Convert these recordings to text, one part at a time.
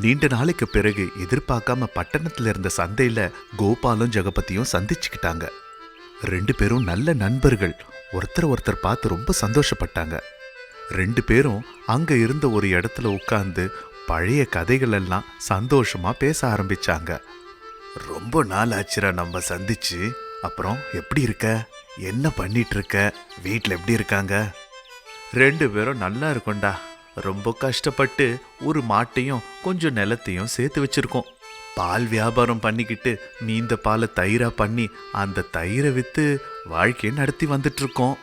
நீண்ட நாளைக்கு பிறகு எதிர்பார்க்காம பட்டணத்துல இருந்த சந்தையில கோபாலும் ஜெகபதியும் சந்திச்சுக்கிட்டாங்க. ரெண்டு பேரும் நல்ல நண்பர்கள். ஒருத்தர் ஒருத்தர் பார்த்து ரொம்ப சந்தோஷப்பட்டாங்க. ரெண்டு பேரும் அங்க இருந்த ஒரு இடத்துல உட்கார்ந்து பழைய கதைகள் எல்லாம் சந்தோஷமா பேச ஆரம்பிச்சாங்க. ரொம்ப நாள் ஆச்சுரா நம்ம சந்திச்சு. அப்புறம் எப்படி இருக்க? என்ன பண்ணிட்டு இருக்க? வீட்டில் எப்படி இருக்காங்க? ரெண்டு பேரும் நல்லா இருக்கும்டா. ரொம்ப கஷ்டப்பட்டு ஒரு மாட்டையும் கொஞ்சம் நிலத்தையும் சேர்த்து வச்சிருக்கோம். பால் வியாபாரம் பண்ணிக்கிட்டு நீந்த பாலை தயிரா பண்ணி அந்த தயிரை வித்து வாழ்க்கையை நடத்தி வந்துட்டு இருக்கோம்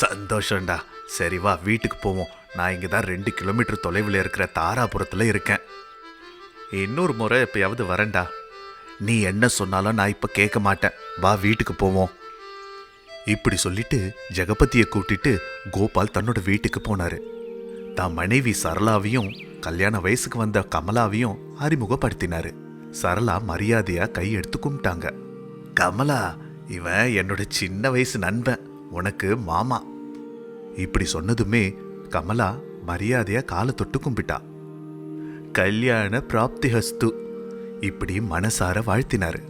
சந்தோஷம்டா. சரி வா வீட்டுக்கு போவோம். நான் இங்கே தான் ரெண்டு கிலோமீட்டர் தொலைவில் இருக்கிற தாராபுரத்தில் இருக்கேன். இன்னொரு முறை எப்பயாவது வரேன்டா. நீ என்ன சொன்னாலும் நான் இப்போ கேட்க மாட்டேன். வா வீட்டுக்கு போவோம். இப்படி சொல்லிட்டு ஜெகபதியை கூட்டிட்டு கோபால் தன்னோட வீட்டுக்கு போனாரு. தான் மனைவி சரளாவையும் கல்யாண வயசுக்கு வந்த கமலாவையும் அறிமுகப்படுத்தினாரு. சரளா மரியாதையா கை எடுத்து கும்பிட்டாங்க. கமலா இவன் என்னோட சின்ன வயசு நண்பன். உனக்கு மாமா. இப்படி சொன்னதுமே கமலா மரியாதையா காலை தொட்டு கும்பிட்டா. கல்யாண பிராப்தி ஹஸ்து இப்படி மனசார வாழ்த்தினாரு.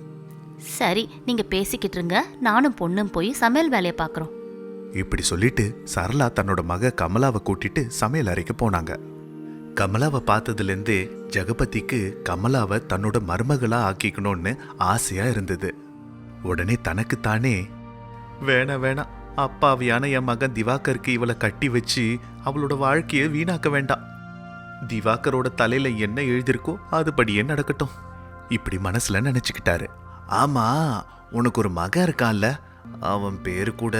சரி நீங்க பேசிக்கிட்டு இருங்க. நானும் பொண்ணும் போய் சமையல் வேலையை பார்க்குறோம். இப்படி சொல்லிட்டு சரளா தன்னோட மக கமலாவை கூட்டிட்டு சமையல் அறைக்கு போனாங்க. கமலாவை பார்த்ததுலேருந்தே ஜெகபதிக்கு கமலாவை தன்னோட மருமகளாக ஆக்கிக்கணும்னு ஆசையா இருந்தது. உடனே தனக்குத்தானே வேணாம் வேணாம் அப்பாவியான என் மகன் திவாகருக்கு இவளை கட்டி வச்சு அவளோட வாழ்க்கையை வீணாக்க வேண்டாம். திவாகரோட தலையில என்ன எழுதியிருக்கோ அதுபடியே நடக்கட்டும். இப்படி மனசுல நினைச்சுக்கிட்டாரு. ஆமா உனக்கு ஒரு மகன் இருக்கான்ல அவன் பேரு கூட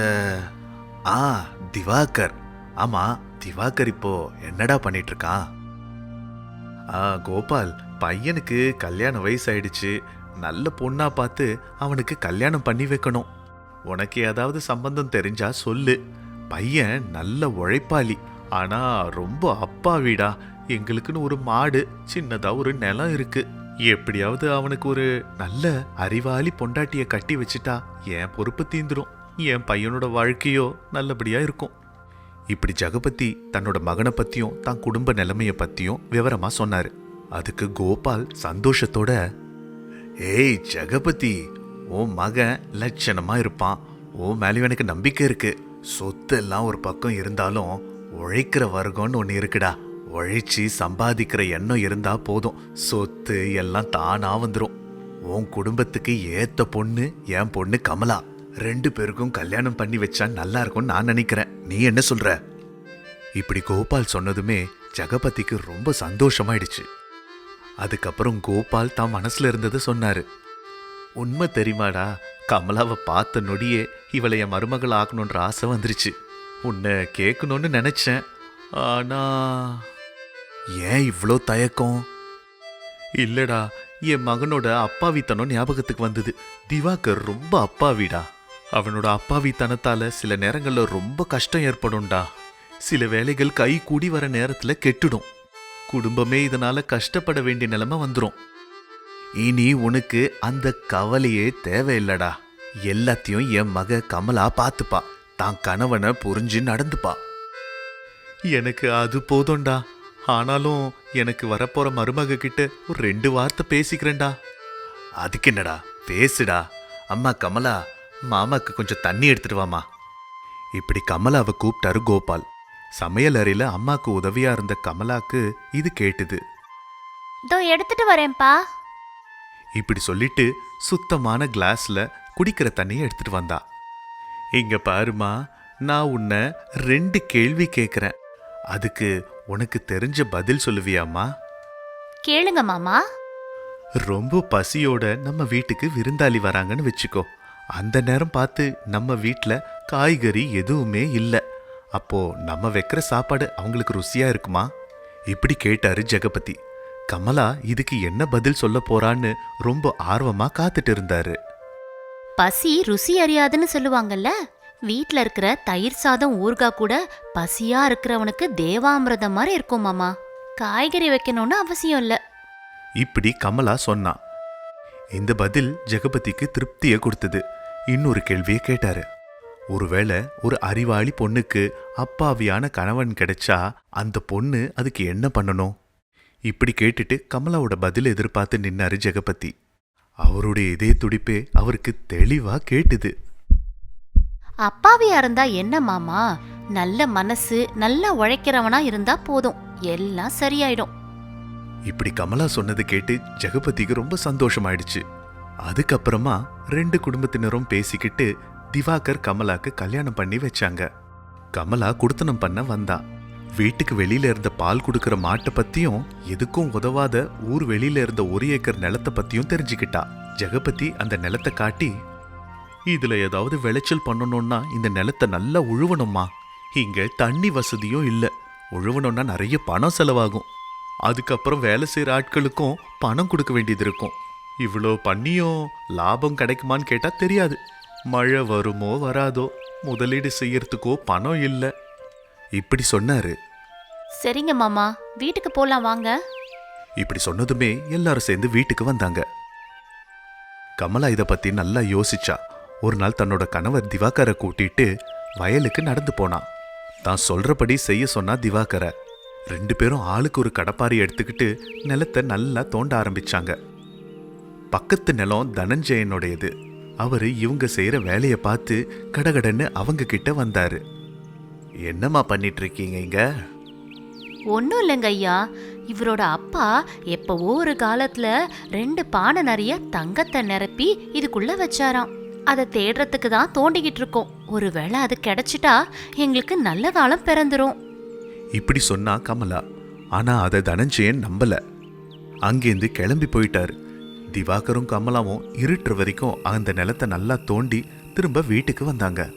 ஆ திவாகர். ஆமா திவாகர் இப்போ என்னடா பண்ணிட்டு இருக்கான் ஆ கோபால் பையனுக்கு கல்யாண வயசாயிடுச்சு. நல்ல பொண்ணா பார்த்து அவனுக்கு கல்யாணம் பண்ணி வைக்கணும். உனக்கு ஏதாவது சம்பந்தம் தெரிஞ்சா சொல்லு. பையன் நல்ல உழைப்பாளி. ஆனா ரொம்ப அப்பாவிடா எங்களுக்குன்னு ஒரு மாடு சின்னதா ஒரு நிலம் இருக்கு. எப்படியாவது அவனுக்கு ஒரு நல்ல அறிவாளி பொண்டாட்டிய கட்டி வச்சுட்டா என் பொறுப்பு தீந்துரும். என் பையனோட வாழ்க்கையோ நல்லபடியாக இருக்கும். இப்படி ஜெகபதி தன்னோட மகனை பற்றியும் தான் குடும்ப நிலைமையை பற்றியும் விவரமாக சொன்னார். அதுக்கு கோபால் சந்தோஷத்தோட ஏய் ஜெகபதி உன் மகன் லட்சணமாக இருப்பான். உன் மேலேயும் எனக்கு நம்பிக்கை இருக்குது சொத்து எல்லாம் ஒரு பக்கம் இருந்தாலும் உழைக்கிற வர்க்கம்னு ஒன்று இருக்குடா. உழைச்சி சம்பாதிக்கிற எண்ணம் இருந்தா போதும். சொத்து எல்லாம் தானா வந்துடும் உன் குடும்பத்துக்கு ஏத்த பொண்ணு என் பொண்ணு கமலா. ரெண்டு பேருக்கும் கல்யாணம் பண்ணி வச்சா நல்லா இருக்கும்னு நான் நினைக்கிறேன். நீ என்ன சொல்ற? இப்படி கோபால் சொன்னதுமே ஜெகபதிக்கு ரொம்ப சந்தோஷமாயிடுச்சு. அதுக்கப்புறம் கோபால் தான் மனசுல இருந்ததை சொன்னாரு. உண்மை தெரியுமாடா கமலாவை பார்த்த நொடியே இவளை என் மருமகள் ஆக்கணுன்ற ஆசை வந்துருச்சு. உன்னை கேட்கணும்னு நினைச்சேன். ஆனா ஏன் இவ்வளோ தயக்கம்? இல்லடா என் மகனோட அப்பாவித்தனம் ஞாபகத்துக்கு வந்தது. திவாகர் ரொம்ப அப்பாவிடா அவனோட அப்பாவித்தனத்தால சில நேரங்கள்ல ரொம்ப கஷ்டம் ஏற்படும்டா. சில வேலைகள் கை கூடி வர நேரத்துல கெட்டுடும். குடும்பமே இதனால கஷ்டப்பட வேண்டிய நிலைமை வந்துடும் இனி உனக்கு அந்த கவலையே தேவையில்லடா. எல்லாத்தையும் என் மக கமலா பார்த்துப்பா தான் கணவனை புரிஞ்சு நடந்துப்பா. எனக்கு அது போதும்டா. ஆனாலும் எனக்கு வரப்போற மருமக கிட்ட ஒரு ரெண்டு வார்த்தை பேசிக்கிறேன்டா. அதுக்கு என்னடா? பேசுடா. அம்மா கமலா மாமாக்கு கொஞ்சம் தண்ணி எடுத்துட்டு வாமா இப்படி கமலாவை கூப்பிட்டாரு கோபால். சமையல் அறையில அம்மாக்கு உதவியா இருந்த கமலாக்கு இது கேட்டுது. இதோ எடுத்துட்டு வரேன்ப்பா. இப்படி சொல்லிட்டு சுத்தமான கிளாஸ்ல குடிக்கிற தண்ணியை எடுத்துட்டு வந்தா. இங்க பாருமா நான் உன்னை ரெண்டு கேள்வி கேட்குறேன் அதுக்கு உனக்கு தெரிஞ்ச பதில் சொல்லுவியாம்மா? கேளுங்க மாமா. ரொம்ப பசியோட நம்ம வீட்டுக்கு விருந்தாளி வராங்கன்னு வச்சுக்கோ. அந்த நேரம் பார்த்து நம்ம வீட்ல காய்கறி எதுவுமே இல்லை. அப்போ நம்ம வைக்கிற சாப்பாடு அவங்களுக்கு ருசியா இருக்குமா? இப்படி கேட்டாரு ஜெகபதி. கமலா இதுக்கு என்ன பதில் சொல்ல போறான்னு ரொம்ப ஆர்வமா காத்துட்டு இருந்தாரு. பசி ருசி அறியாதுன்னு சொல்லுவாங்கல்ல? வீட்ல இருக்கிற தயிர் சாதம் ஊறுகாய் கூட பசியா இருக்கிறவனுக்கு தேவாமிர்தம் மாதிரி இருக்கும் மாமா. காய்கறி வைக்கணும்னு அவசியம் இல்ல. இப்படி கமலா சொன்னா. இந்த பதில் ஜெகபதிக்கு திருப்தியை கொடுத்தது. இன்னொரு கேள்வியை கேட்டாரு. ஒருவேளை ஒரு அறிவாளி பொண்ணுக்கு அப்பாவியான கணவன் கிடைச்சா அந்த பொண்ணு அதுக்கு என்ன பண்ணணும்? இப்படி கேட்டுட்டு கமலாவோட பதில் எதிர்பார்த்து நின்னாரு ஜெகபதி. அவருடைய இதே துடிப்பே அவருக்கு தெளிவா கேட்டுது. அப்பாவியா இருந்தா என்ன மாமா? நல்ல மனசு நல்லா உழைக்கிறவனா இருந்தா போதும். எல்லாம் சரியாயிடும். இப்படி கமலா சொன்னது கேட்டு ஜெகபதிக்கு ரொம்ப சந்தோஷமாயிடுச்சு. அதுக்கப்புறமா ரெண்டு குடும்பத்தினரும் பேசிக்கிட்டு திவாகர் கமலாக்கு கல்யாணம் பண்ணி வச்சாங்க. கமலா குடுத்தனம் பண்ண வந்தா. வீட்டுக்கு வெளியில இருந்த பால் கொடுக்கற மாட்டை பத்தியும் எதுக்கும் உதவாத ஊர் வெளியில இருந்த ஒரு ஏக்கர் நிலத்தை பத்தியும் தெரிஞ்சுக்கிட்டா. ஜெகபதி அந்த நிலத்தை காட்டி இதுல ஏதாவது விளைச்சல் பண்ணணும்னா இந்த நிலத்தை நல்லா உழுவணுமா இங்க தண்ணி வசதியும் இல்ல. உழுவணும்னா நிறைய பணம் செலவாகும். அதுக்கப்புறம் வேலை செய்யற ஆட்களுக்கும் பணம் கொடுக்க வேண்டியது இருக்கும். இவ்வளோ பண்ணியும் லாபம் கிடைக்குமான்னு கேட்டா தெரியாது. மழை வருமோ வராதோ முதலீடு செய்யறதுக்கோ பணம் இல்ல. இப்படி சொன்னாரு. சரிங்க மாமா வீட்டுக்கு போலாம் வாங்க. இப்படி சொன்னதுமே எல்லாரும் சேர்ந்து வீட்டுக்கு வந்தாங்க. கமலா இத பத்தி நல்லா யோசிச்சா. ஒரு நாள் தன்னோட கணவர் திவாகரை கூட்டிட்டு வயலுக்கு நடந்து போனான் தான் சொல்றபடி செய்ய சொன்னா திவாகர. ரெண்டு பேரும் ஆளுக்கு ஒரு கடப்பாரி எடுத்துக்கிட்டு நிலத்தை நல்லா தோண்ட ஆரம்பிச்சாங்க. பக்கத்து நிலம் தனஞ்சயனுடையது. அவரு இவங்க செய்யற வேலையை பார்த்து கடகடன்னு அவங்க கிட்ட வந்தாரு. என்னம்மா பண்ணிட்டு இருக்கீங்க இங்க? ஒன்றும் இல்லைங்க ஐயா. இவரோட அப்பா எப்பவோ ஒரு காலத்துல ரெண்டு பானை நிறைய தங்கத்தை நிரப்பி இதுக்குள்ள வச்சாராம். அதை தேடுறதுக்கு தான் தோண்டிக்கிட்டு இருக்கோம். ஒருவேளை அது கிடைச்சிட்டா எங்களுக்கு நல்ல காலம் பிறந்துரும். இப்படி சொன்னா கமலா. ஆனா அதை தனஞ்சயன் நம்பல. அங்கேருந்து கிளம்பி போயிட்டாரு. திவாகரும் கமலாவும் இருட்டுற வரைக்கும் அந்த நிலத்தை நல்லா தோண்டி திரும்ப வீட்டுக்கு வந்தாங்க.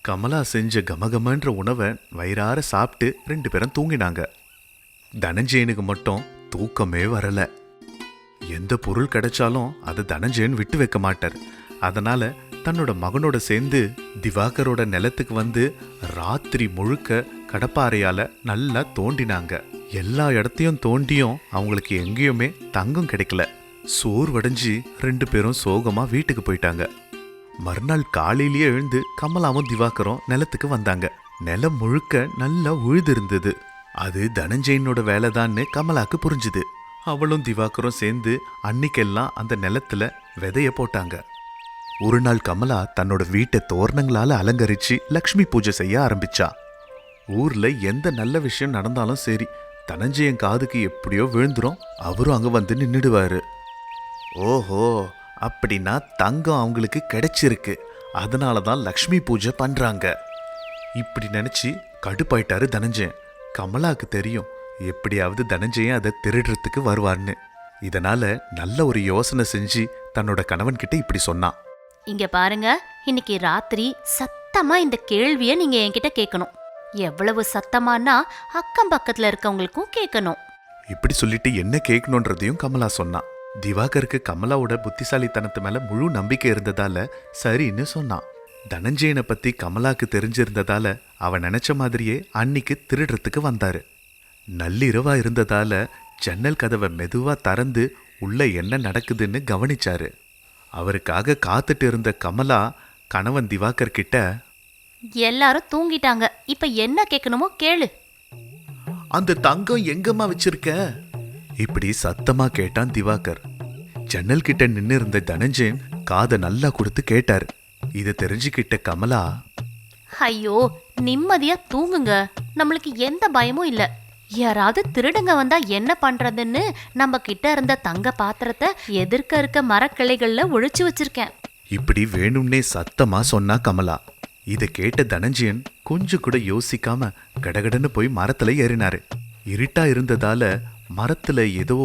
கமலா செஞ்ச கமகமன்ற உணவை வயிறார சாப்பிட்டு ரெண்டு பேரும் தூங்கினாங்க. தனஞ்சயனுக்கு மட்டும் தூக்கமே வரல. எந்த பொருள் கிடைச்சாலும் அதை தனஞ்சயன் விட்டு வைக்க மாட்டார். அதனால தன்னோட மகனோட சேர்ந்து திவாகரோட நிலத்துக்கு வந்து ராத்திரி முழுக்க கடப்பாறையால நல்லா தோண்டினாங்க. எல்லா இடத்தையும் தோண்டியும் அவங்களுக்கு எங்கேயுமே தங்கம் கிடைக்கல. சோர்வடைஞ்சு ரெண்டு பேரும் சோகமா வீட்டுக்கு போயிட்டாங்க. மறுநாள் காலையிலேயே எழுந்து கமலாவும் திவாகரும் நிலத்துக்கு வந்தாங்க. நிலம் முழுக்க நல்லா உழுதிருந்தது. அது தனஞ்சயனோட வேலைதான்னு கமலாக்கு புரிஞ்சுது. அவளும் திவாகரும் சேர்ந்து அன்னைக்கெல்லாம் அந்த நிலத்துல விதைய போட்டாங்க. ஒரு நாள் கமலா தன்னோட வீட்டை தோரணங்களால அலங்கரிச்சு லக்ஷ்மி பூஜை செய்ய ஆரம்பிச்சா. ஊர்ல எந்த நல்ல விஷயம் நடந்தாலும் சரி தனஞ்சயன் காதுக்கு எப்படியோ விழுந்துரும். அவரும் அங்க வந்து நின்னுடுவாரு. ஓஹோ அப்படின்னா தங்கம் அவங்களுக்கு கிடைச்சிருக்கு. அதனால தான் லக்ஷ்மி பூஜை பண்றாங்க. இப்படி நினைச்சு கடுப்பாயிட்டாரு தனஞ்சயன் கமலாக்கு தெரியும் எப்படியாவது தனஞ்சயன் அதை திருடுறதுக்கு வருவார்னு. இதனால நல்ல ஒரு யோசனை செஞ்சு தன்னோட கணவன்கிட்ட இப்படி சொன்னான். இங்க பாருங்க இன்னைக்கு ராத்திரி சத்தமா இந்த கேள்விய நீங்க என்கிட்ட கேட்கணும் எவ்வளவு சத்தமானா அக்கம் பக்கத்துல இருக்கவங்களுக்கும் கேட்கணும் இப்படி சொல்லிட்டு என்ன கேட்கணுன்றதையும் கமலா சொன்னான். திவாகருக்கு கமலாவோட புத்திசாலித்தனத்து மேல முழு நம்பிக்கை இருந்ததால சரின்னு சொன்னான். தனஞ்சயனை பத்தி கமலாக்கு தெரிஞ்சிருந்ததால அவன் நினைச்ச மாதிரியே அன்னிக்கு திருடுறதுக்கு வந்தாரு. நள்ளிரவா இருந்ததால ஜன்னல் கதவை மெதுவா திறந்து உள்ள என்ன நடக்குதுன்னு கவனிச்சாரு. அவருக்காக காத்துட்டு இருந்த கமலா கணவன் திவாகர் கிட்ட எல்லாரும் தூங்கிட்டாங்க. இப்ப என்ன கேட்கணுமோ கேளு. அந்த தங்கம் எங்கம்மா வச்சிருக்க? இப்படி சத்தமா கேட்டான் திவாகர். ஜன்னல் கிட்ட நின்னு இருந்த தனஞ்சயன் காதை நல்லா கொடுத்து கேட்டாரு. இதை தெரிஞ்சுக்கிட்ட கமலா ஐயோ நிம்மதியா தூங்குங்க. நம்மளுக்கு எந்த பயமும் இல்ல. யாராவது திருடுங்க வந்தா என்ன பண்றதுன்னு நம்ம கிட்ட இருந்த தங்க பாத்திரத்தை எதிர்க்க இருக்க மரக்கிளைகள்ல ஒழிச்சு வச்சிருக்கேன். இப்படி வேணும்னே சத்தமா சொன்னா கமலா. இதை கேட்ட தனஞ்சயன் கொஞ்சம் கூட யோசிக்காம கடகடன்னு போய் மரத்துல ஏறினாரு. இருட்டா இருந்ததால மரத்துல ஏதோ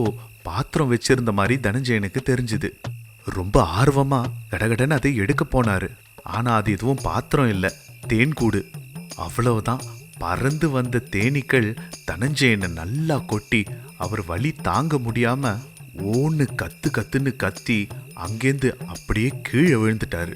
பாத்திரம் வச்சிருந்த மாதிரி தனஞ்சயனுக்கு தெரிஞ்சுது. ரொம்ப ஆர்வமா கடகடன்னு அதை எடுக்க போனாரு. ஆனா அது எதுவும் பாத்திரம் இல்ல தேன்கூடு அவ்வளவுதான். பறந்து வந்த தேனீக்கள் தனஞ்சயனை நல்லா கொட்டி அவர் வழி தாங்க முடியாம ஓன்னு கத்து கத்துன்னு கத்தி அங்கேருந்து அப்படியே கீழே விழுந்துட்டாரு.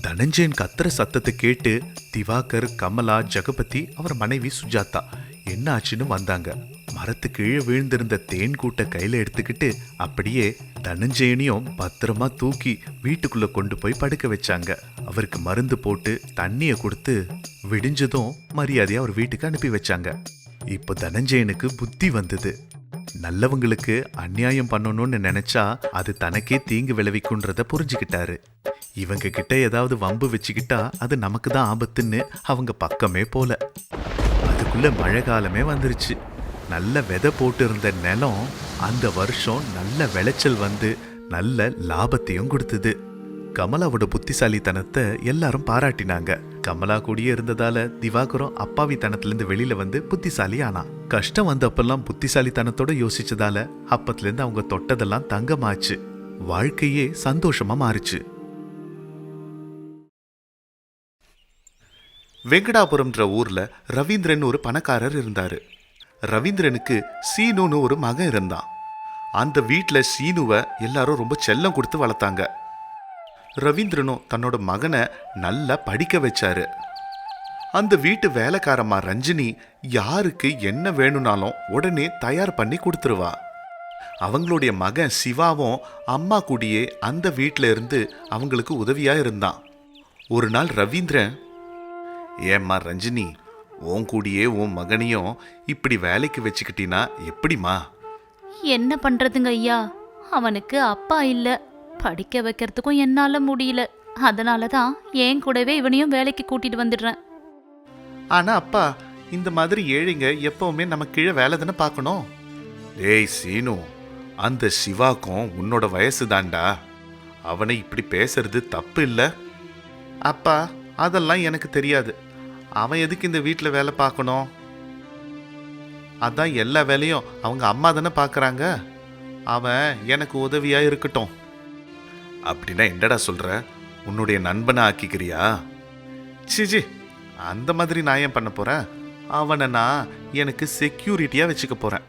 தனஞ்சயன் கத்துற சத்தத்தை கேட்டு திவாகர் கமலா ஜெகபதி அவர் மனைவி சுஜாதா என்ன ஆச்சுன்னு வந்தாங்க. மரத்து கீழே விழுந்திருந்த தேன் கூட்டை கையில எடுத்துக்கிட்டு அப்படியே தனஞ்சயனையும் பத்திரமா தூக்கி வீட்டுக்குள்ள கொண்டு போய் படுக்க வச்சாங்க. அவருக்கு மருந்து போட்டு தண்ணிய கொடுத்து விடிஞ்சதும் மரியாதையா அவர் வீட்டுக்கு அனுப்பி வச்சாங்க. இப்போ தனஞ்சயனுக்கு புத்தி வந்தது. நல்லவங்களுக்கு அநியாயம் பண்ணணும்னு நினைச்சா அது தனக்கே தீங்கு விளைவிக்கும்ன்றத புரிஞ்சுக்கிட்டாரு. இவங்க கிட்ட ஏதாவது வம்பு வச்சுக்கிட்டா அது நமக்கு தான் ஆபத்துன்னு அவங்க பக்கமே போல. அதுக்குள்ள மழை காலமே வந்துருச்சு. நல்ல விதை போட்டு இருந்த நிலம் அந்த வருஷம் நல்ல விளைச்சல் வந்து நல்ல லாபத்தையும் கொடுத்தது. கமலாவோட புத்திசாலித்தனத்தை எல்லாரும் பாராட்டினாங்க. கமலா கூடயே இருந்ததால திவாகரம் அப்பாவித்தனத்திலிருந்து வெளியில வந்து புத்திசாலி ஆனா. கஷ்டம் வந்தப்பெல்லாம் புத்திசாலித்தனத்தோட யோசிச்சதால அப்பத்திலிருந்து அவங்க தொட்டதெல்லாம் தங்கமாச்சு. வாழ்க்கையே சந்தோஷமா மாறுச்சு. வெங்கடாபுரம்ன்ற ஊர்ல ரவீந்திரன் ஒரு பணக்காரர் இருந்தாரு. ரவீந்திரனுக்கு சீனுன்னு ஒரு மகன் இருந்தான். அந்த வீட்டில் சீனுவை எல்லாரும் ரொம்ப செல்லம் கொடுத்து வளர்த்தாங்க. ரவீந்திரனும் தன்னோட மகனை நல்லா படிக்க வச்சாரு. அந்த வீட்டு வேலைக்காரம்மா ரஞ்சினி யாருக்கு என்ன வேணும்னாலும் உடனே தயார் பண்ணி கொடுத்துருவா. அவங்களுடைய மகன் சிவாவும் அம்மா கூடியே அந்த வீட்டில் இருந்து அவங்களுக்கு உதவியா இருந்தான். ஒரு நாள் ரவீந்திரன் ஏம்மா ரஞ்சினி உன் கூடியே உன் மகனையும் இப்படி வேலைக்கு வச்சுக்கிட்டினா எப்படிம்மா? என்ன பண்றதுங்க ஐயா? அவனுக்கு அப்பா இல்ல. படிக்க வைக்கிறதுக்கும் என்னால முடியல. அதனால தான் என் கூடவே இவனையும் வேலைக்கு கூட்டிட்டு வந்துடுறேன். ஆனா அப்பா இந்த மாதிரி ஏழைங்க எப்பவுமே நம்ம கீழே வேலை தானே பார்க்கணும்? டேய் சீனு அந்த சிவாக்கும் உன்னோட வயசு தான்டா அவனை இப்படி பேசுறது தப்பு இல்ல? அப்பா அதெல்லாம் எனக்கு தெரியாது. அவன் எதுக்கு இந்த வீட்டில் வேலை பார்க்கணும்? அதான் எல்லா வேலையும் அவங்க அம்மா தானே பார்க்கறாங்க. அவன் எனக்கு உதவியா இருக்கட்டும். அப்படின்னா என்னடா சொல்ற? உன்னுடைய நண்பனை ஆக்கிக்கிறியா? சிஜி அந்த மாதிரி நான் ஏன் பண்ண போறேன்? அவனை நான் எனக்கு செக்யூரிட்டியா வச்சுக்க போறேன்.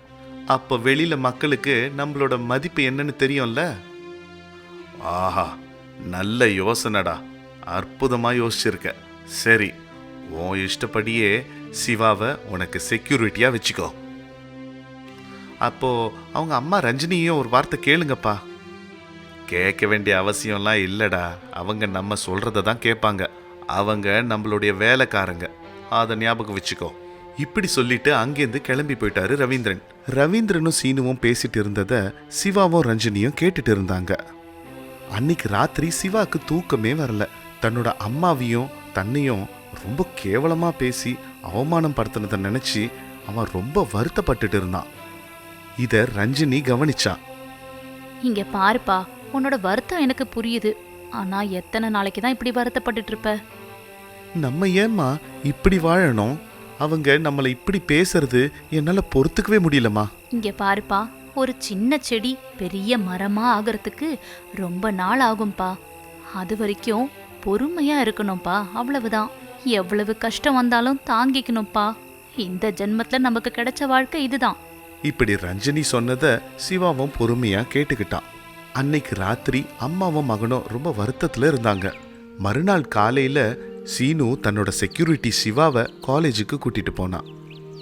அப்போ வெளியில மக்களுக்கு நம்மளோட மதிப்பு என்னன்னு தெரியும்ல? ஆஹா நல்ல யோசனைடா. அற்புதமா யோசிச்சிருக்க. சரி. உன் இஷ்டப்படியே சிவாவை உனக்கு செக்யூரிட்டியாக வச்சுக்கோ. அப்போ அவங்க அம்மா ரஞ்சினியும் ஒரு வார்த்தை கேளுங்கப்பா. கேட்க வேண்டிய அவசியம்லாம் இல்லைடா. அவங்க நம்ம சொல்கிறத தான் கேட்பாங்க. அவங்க நம்மளுடைய வேலைக்காரங்க. அதை ஞாபகம் வச்சுக்கோ. இப்படி சொல்லிட்டு அங்கேருந்து கிளம்பி போயிட்டாரு ரவீந்திரன். ரவீந்திரனும் சீனுவும் பேசிட்டு இருந்ததை சிவாவும் ரஞ்சினியும் கேட்டுட்டு இருந்தாங்க. அன்னைக்கு ராத்திரி சிவாக்கு தூக்கமே வரல. தன்னோட அம்மாவையும் தன்னையும் ரொம்ப கேவலமா பேசி அவமானம் படுத்தினதை நினைச்சு அவன் ரொம்ப வருத்தப்பட்டுட்டு இருந்தான். இத ரஞ்சினி கவனிச்சா. இங்க பாருப்பா உன்னோட வருத்தம் எனக்கு புரியுது. ஆனா எத்தனை நாளைக்கு தான் இப்படி வருத்தப்பட்டுட்டு இருப்ப? நம்ம ஏம்மா இப்படி வாழணும்? அவங்க நம்மளை இப்படி பேசுறது என்னால பொறுத்துக்கவே முடியலம்மா. இங்க பாருப்பா ஒரு சின்ன செடி பெரிய மரமா ஆகிறதுக்கு ரொம்ப நாள் ஆகும்பா அது வரைக்கும் பொறுமையா இருக்கணும்ப்பா அவ்வளவுதான். எவ்வளவு கஷ்டம் வந்தாலும் தாங்கிக்கணும்ப்பா. இந்த ஜென்மத்துல நமக்கு கிடைச்ச வாழ்க்கை இதுதான். இப்படி ரஞ்சினி சொன்னதை சிவாவும் பொறுமையா கேட்டுக்கிட்டான். அன்னைக்கு ராத்திரி அம்மாவும் மகனும் ரொம்ப வருத்தத்துல இருந்தாங்க. மறுநாள் காலையில சீனு தன்னோட செக்யூரிட்டி சிவாவை காலேஜுக்கு கூட்டிட்டு போனான்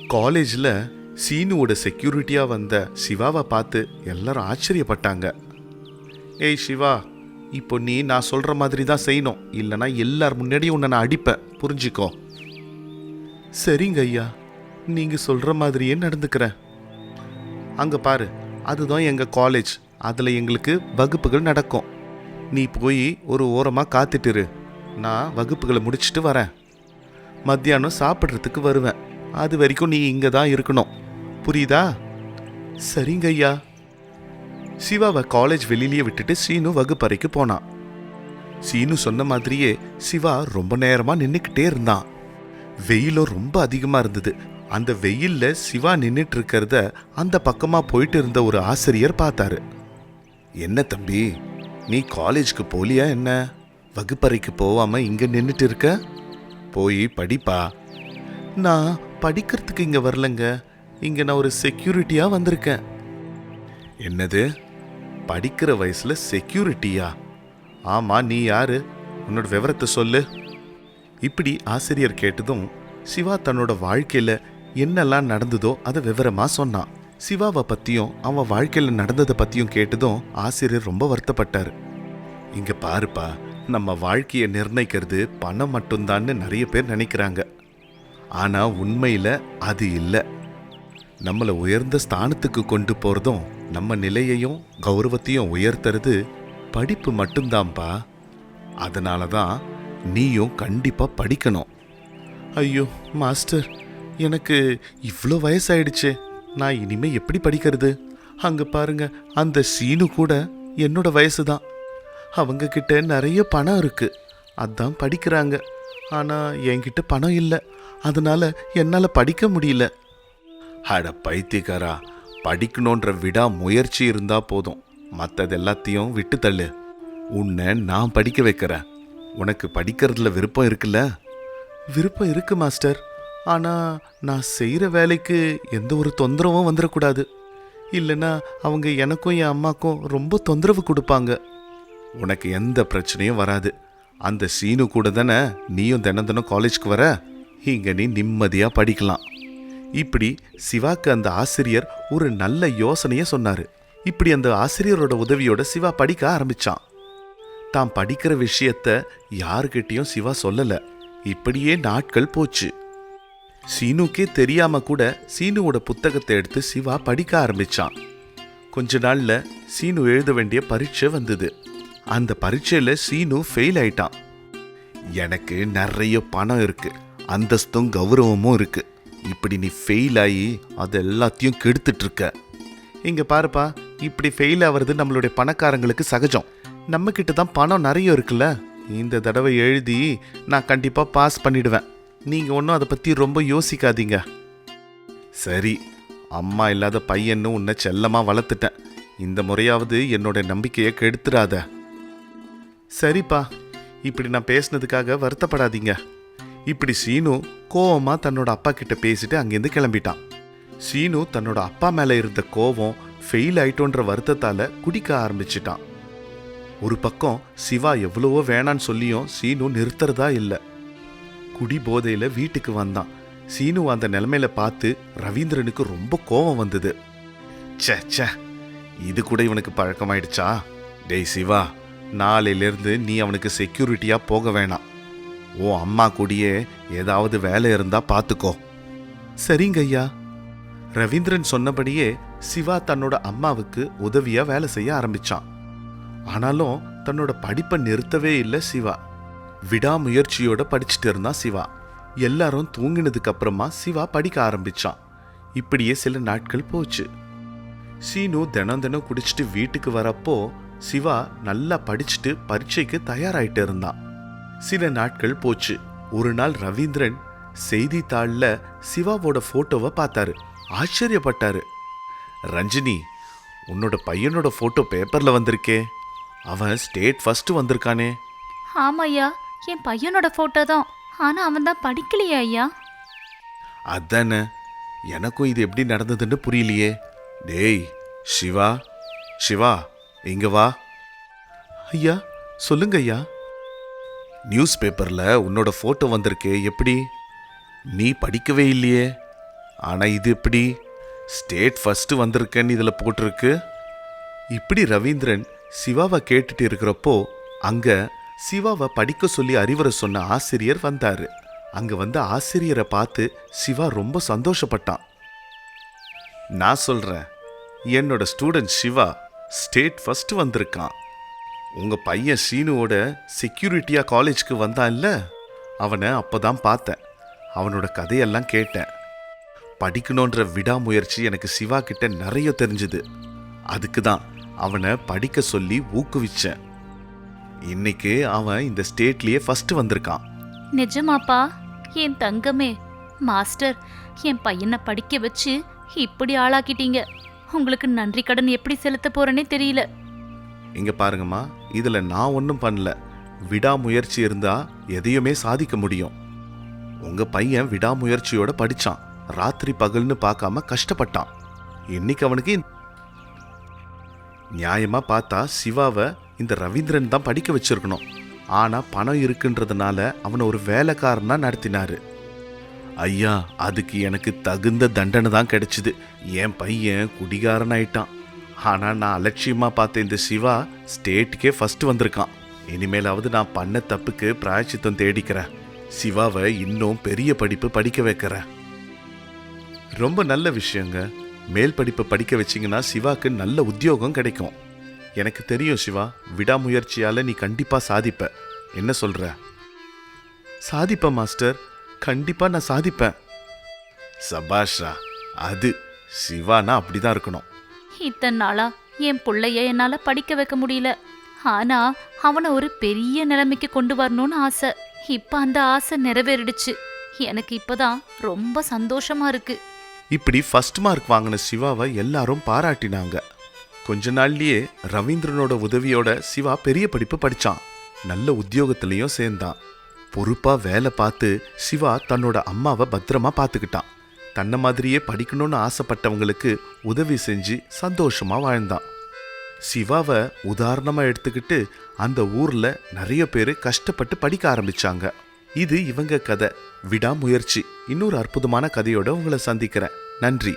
காலேஜில் சீனுவோட செக்யூரிட்டியாக வந்த சிவாவை பார்த்து எல்லாரும் ஆச்சரியப்பட்டாங்க. ஏய் சிவா இப்போ நீ நான் சொல்கிற மாதிரி தான் செய்யணும். இல்லைன்னா எல்லார் முன்னாடியும் உன்னை நான் அடிப்பேன். புரிஞ்சுக்கோ. சரிங்க ஐயா. நீங்கள் சொல்கிற மாதிரியே நடந்துக்கிறேன். அங்கே பாரு. அதுதான் எங்கள் காலேஜ் அதில் எங்களுக்கு வகுப்புகள் நடக்கும். நீ போய் ஒரு ஓரமாக காத்துட்டுரு. நான் வகுப்புகளை முடிச்சுட்டு வரேன். மத்தியானம் சாப்பிட்றதுக்கு வருவேன். அது வரைக்கும் நீ இங்கே தான் இருக்கணும். புரியுதா? சரிங்க ஐயா. சிவாவை காலேஜ் வெளியிலேயே விட்டுட்டு சீனு வகுப்பறைக்கு போனான். சீனு சொன்ன மாதிரியே சிவா ரொம்ப நேரமாக நின்றுக்கிட்டே இருந்தான். வெயிலும் ரொம்ப அதிகமாக இருந்தது. அந்த வெயில்ல சிவா நின்றுட்டு இருக்கிறத அந்த பக்கமாக போயிட்டு இருந்த ஒரு ஆசிரியர் பார்த்தாரு. என்ன தம்பி நீ காலேஜ்க்கு போலியா என்ன? வகுப்பறைக்கு போகாம இங்கே நின்றுட்டு இருக்க போய் படிப்பா? நான் படிக்கிறதுக்கு இங்கே வரலங்க. இங்கே நான் ஒரு செக்யூரிட்டியாக வந்திருக்கேன். என்னது? படிக்கிற வயசுல செக்யூரிட்டியா ஆமா நீ யாரு? உன்னோட விவரத்தை சொல்லு. இப்படி ஆசிரியர் கேட்டதும் சிவா தன்னோட வாழ்க்கையில என்னெல்லாம் நடந்ததோ அதை விவரமா சொன்னான் சிவாவை பத்தியும் அவன் வாழ்க்கையில நடந்ததை பத்தியும் கேட்டதும் ஆசிரியர் ரொம்ப வருத்தப்பட்டார். இங்க பாருப்பா நம்ம வாழ்க்கையை நிர்ணயிக்கிறது பணம் மட்டும்தான்னு நிறைய பேர் நினைக்கிறாங்க. ஆனா உண்மையில அது இல்லை. நம்மளை உயர்ந்த ஸ்தானத்துக்கு கொண்டு போறதும் நம்ம நிலையையும் கௌரவத்தையும் உயர்த்துறது படிப்பு மட்டும்தான்ப்பா அதனால தான் நீயும் கண்டிப்பாக படிக்கணும். ஐயோ மாஸ்டர் எனக்கு இவ்வளோ வயசாயிடுச்சே. நான் இனிமே எப்படி படிக்கிறது? அங்கே பாருங்க அந்த சீனு கூட என்னோட வயசு தான் அவங்க கிட்ட நிறைய பணம் இருக்கு. அதான் படிக்கிறாங்க. ஆனால் என்கிட்ட பணம் இல்லை. அதனால என்னால் படிக்க முடியல. அட பைத்தியக்காரா படிக்கணுன்ற விடா முயற்சி இருந்தா போதும். மற்றது எல்லாத்தையும் விட்டு தள்ளு. உன்னை நான் படிக்க வைக்கிறேன். உனக்கு படிக்கிறதுல விருப்பம் இருக்குல்ல? விருப்பம் இருக்கு மாஸ்டர். ஆனா நான் செய்யற வேலைக்கு எந்த ஒரு தொந்தரவும் வந்துடக்கூடாது இல்லைன்னா அவங்க எனக்கும் என் அம்மாக்கும் ரொம்ப தொந்தரவு கொடுப்பாங்க. உனக்கு எந்த பிரச்சனையும் வராது. அந்த சீனு கூட தானே நீயும் தினம் தினம் காலேஜ்க்கு வர? இங்க நீ நிம்மதியா படிக்கலாம். இப்படி சிவாக்கு அந்த ஆசிரியர் ஒரு நல்ல யோசனையை சொன்னார். இப்படி அந்த ஆசிரியரோட உதவியோட சிவா படிக்க ஆரம்பிச்சான். தான் படிக்கிற விஷயத்த யாருக்கிட்டேயும் சிவா சொல்லலை. இப்படியே நாட்கள் போச்சு. சீனுக்கே தெரியாம கூட சீனுவோட புத்தகத்தை எடுத்து சிவா படிக்க ஆரம்பிச்சான். கொஞ்ச நாள்ல சீனு எழுத வேண்டிய பரீட்சை வந்தது. அந்த பரீட்சையில சீனு ஃபெயில் ஆயிட்டான். எனக்கு நிறைய பணம் இருக்கு. அந்தஸ்தும் கௌரவமும் இருக்குது இப்படி நீ ஃபெயில் ஆகி அது எல்லாத்தையும் கெடுத்துட்டு இருக்க பாருப்பா இப்படி ஃபெயில் ஆகிறது நம்மளுடைய பணக்காரங்களுக்கு சகஜம். நம்மக்கிட்ட தான் பணம் நிறைய இருக்குல்ல? இந்த தடவை எழுதி நான் கண்டிப்பாக பாஸ் பண்ணிடுவேன். நீங்கள் ஒன்றும் அதை பற்றி ரொம்ப யோசிக்காதீங்க. சரி அம்மா இல்லாத பையன்னு உன்னை செல்லமாக வளர்த்துட்டேன். இந்த முறையாவது என்னோட நம்பிக்கையை கெடுத்துடாத. சரிப்பா இப்படி நான் பேசினதுக்காக வருத்தப்படாதீங்க. இப்படி சீனு கோவமாக தன்னோட அப்பா கிட்ட பேசிட்டு அங்கேருந்து கிளம்பிட்டான். சீனு தன்னோட அப்பா மேலே இருந்த கோவம் ஃபெயில் ஆயிட்டோன்ற வருத்தத்தால் குடிக்க ஆரம்பிச்சிட்டான். ஒரு பக்கம் சிவா எவ்வளவோ வேணான்னு சொல்லியும் சீனு நிறுத்துறதா இல்லை. குடி போதையில் வீட்டுக்கு வந்தான். சீனு அந்த நிலைமையில பார்த்து ரவீந்திரனுக்கு ரொம்ப கோபம் வந்தது. ச்சே ச்சே இது கூட இவனுக்கு பழக்கமாயிடுச்சா? டேய் சிவா நாளையிலேருந்து நீ அவனுக்கு செக்யூரிட்டியாக போக வேணாம். உன் அம்மா கூடயே ஏதாவது வேலை இருந்தா பார்த்துக்கோ சரிங்க ஐயா. ரவீந்திரன் சொன்னபடியே சிவா தன்னோட அம்மாவுக்கு உதவியா வேலை செய்ய ஆரம்பிச்சான். ஆனாலும் தன்னோட படிப்பை நிறுத்தவே இல்லை சிவா. விடாமுயற்சியோட படிச்சுட்டு இருந்தான் சிவா. எல்லாரும் தூங்கினதுக்கு அப்புறமா சிவா படிக்க ஆரம்பிச்சான். இப்படியே சில நாட்கள் போச்சு. சீனு தினம் தினம் குடிச்சிட்டு வீட்டுக்கு வரப்போ சிவா நல்லா படிச்சுட்டு பரீட்சைக்கு தயாராகிட்டு இருந்தான். சில நாட்கள் போச்சு. ஒரு நாள் ரவீந்திரன் செய்தித்தாள்ல சிவாவோட போட்டோவை பார்த்தாரு. ஆச்சரியப்பட்டாரு. ரஞ்சினி உன்னோட பையனோட போட்டோ பேப்பர்ல வந்திருக்கே. அவன் ஸ்டேட் ஃபர்ஸ்ட் வந்திருக்கானே. ஆமாய்யா என் பையனோட போட்டோ தான். ஆனா அவன் தான் படிக்கலையா ஐயா. அதானே எனக்கும் இது எப்படி நடந்ததுன்னு புரியலையே. டேய் சிவா சிவா இங்க வா. ஐயா சொல்லுங்க ஐயா நியூஸ் பேப்பரில் உன்னோட ஃபோட்டோ வந்திருக்கே. எப்படி? நீ படிக்கவே இல்லையே. ஆனால் இது எப்படி? ஸ்டேட் ஃபஸ்ட்டு வந்திருக்கேன்னு இதில் போட்டிருக்கு. இப்படி ரவீந்திரன் சிவாவை கேட்டுட்டு இருக்கிறப்போ அங்கே சிவாவை படிக்க சொல்லி அறிவுரை சொன்ன ஆசிரியர் வந்தார். அங்கே வந்த ஆசிரியரை பார்த்து சிவா ரொம்ப சந்தோஷப்பட்டான். நான் சொல்கிறேன் என்னோட ஸ்டூடெண்ட் சிவா ஸ்டேட் ஃபஸ்ட்டு வந்திருக்கான். உங்கள் பையன் சீனுவோட செக்யூரிட்டியாக காலேஜ்க்கு வந்தான்ல? அவனை அப்போ தான் பார்த்தேன். அவனோட கதையெல்லாம் கேட்டேன். படிக்கணுன்ற விடாமுயற்சி எனக்கு சிவா கிட்ட நிறைய தெரிஞ்சுது. அதுக்கு தான் அவனை படிக்க சொல்லி ஊக்குவிச்சேன். இன்னைக்கு அவன் இந்த ஸ்டேட்லயே ஃபர்ஸ்ட் வந்திருக்கான். நிஜமாப்பா என் தங்கமே மாஸ்டர் என் பையனை படிக்க வச்சு இப்படி ஆளாக்கிட்டீங்க. உங்களுக்கு நன்றி கடன் எப்படி செலுத்த போறேனே தெரியல. இங்கே பாருங்கம்மா இதில் நான் ஒன்றும் பண்ணல. விடாமுயற்சி இருந்தால் எதையுமே சாதிக்க முடியும். உங்கள் பையன் விடாமுயற்சியோட படித்தான் ராத்திரி பகல்னு பார்க்காம கஷ்டப்பட்டான். இன்னைக்கு அவனுக்கு நியாயமாக பார்த்தா சிவாவை இந்த ரவீந்திரன் தான் படிக்க வச்சிருக்கணும். ஆனால் பணம் இருக்குன்றதுனால அவனை ஒரு வேலைக்காரனாக நடத்தினாரு. ஐயா அதுக்கு எனக்கு தகுந்த தண்டனை தான் கிடைச்சிது. என் பையன் குடிகாரன் ஆயிட்டான் ஆனால் நான் அலட்சியமாக பார்த்த இந்த சிவா ஸ்டேட்டுக்கே ஃபஸ்ட்டு வந்திருக்கான். இனிமேலாவது நான் பண்ண தப்புக்கு பிராயச்சித்தம் தேடிக்கிறேன். சிவாவை இன்னும் பெரிய படிப்பு படிக்க வைக்கிறேன். ரொம்ப நல்ல விஷயங்க. மேல் படிப்பை படிக்க வச்சீங்கன்னா சிவாக்கு நல்ல உத்தியோகம் கிடைக்கும். எனக்கு தெரியும் சிவா விடாமுயற்சியால் நீ கண்டிப்பாக சாதிப்ப. என்ன சொல்கிற சாதிப்பேன் மாஸ்டர். கண்டிப்பாக நான் சாதிப்பேன். சபாஷா அது சிவானா அப்படிதான் இருக்கணும். இத்தனை நாளா என் பிள்ளைய என்னால படிக்க வைக்க முடியல. ஆனா அவனை ஒரு பெரிய நிலைமைக்கு கொண்டு வரணும்னு ஆசை. இப்ப அந்த ஆசை நிறைவேறிடுச்சு. எனக்கு இப்பதான் ரொம்ப சந்தோஷமா இருக்கு. இப்படி ஃபர்ஸ்ட் மார்க் வாங்கின சிவாவை எல்லாரும் பாராட்டினாங்க. கொஞ்ச நாள்லயே ரவீந்திரனோட உதவியோட சிவா பெரிய படிப்பு படிச்சான். நல்ல உத்தியோகத்திலையும் சேர்ந்தான். பொறுப்பா வேலை பார்த்து சிவா தன்னோட அம்மாவை பத்திரமா பார்த்துக்கிட்டான். தன்னை மாதிரியே படிக்கணும்னு ஆசைப்பட்டவங்களுக்கு உதவி செஞ்சு சந்தோஷமாக வாழ்ந்தான். சிவாவை உதாரணமாக எடுத்துக்கிட்டு அந்த ஊரில் நிறைய பேர் கஷ்டப்பட்டு படிக்க ஆரம்பிச்சாங்க. இது இவங்க கதை. விடாமுயற்சி. இன்னொரு அற்புதமான கதையோட உங்களை சந்திக்கிறேன். நன்றி.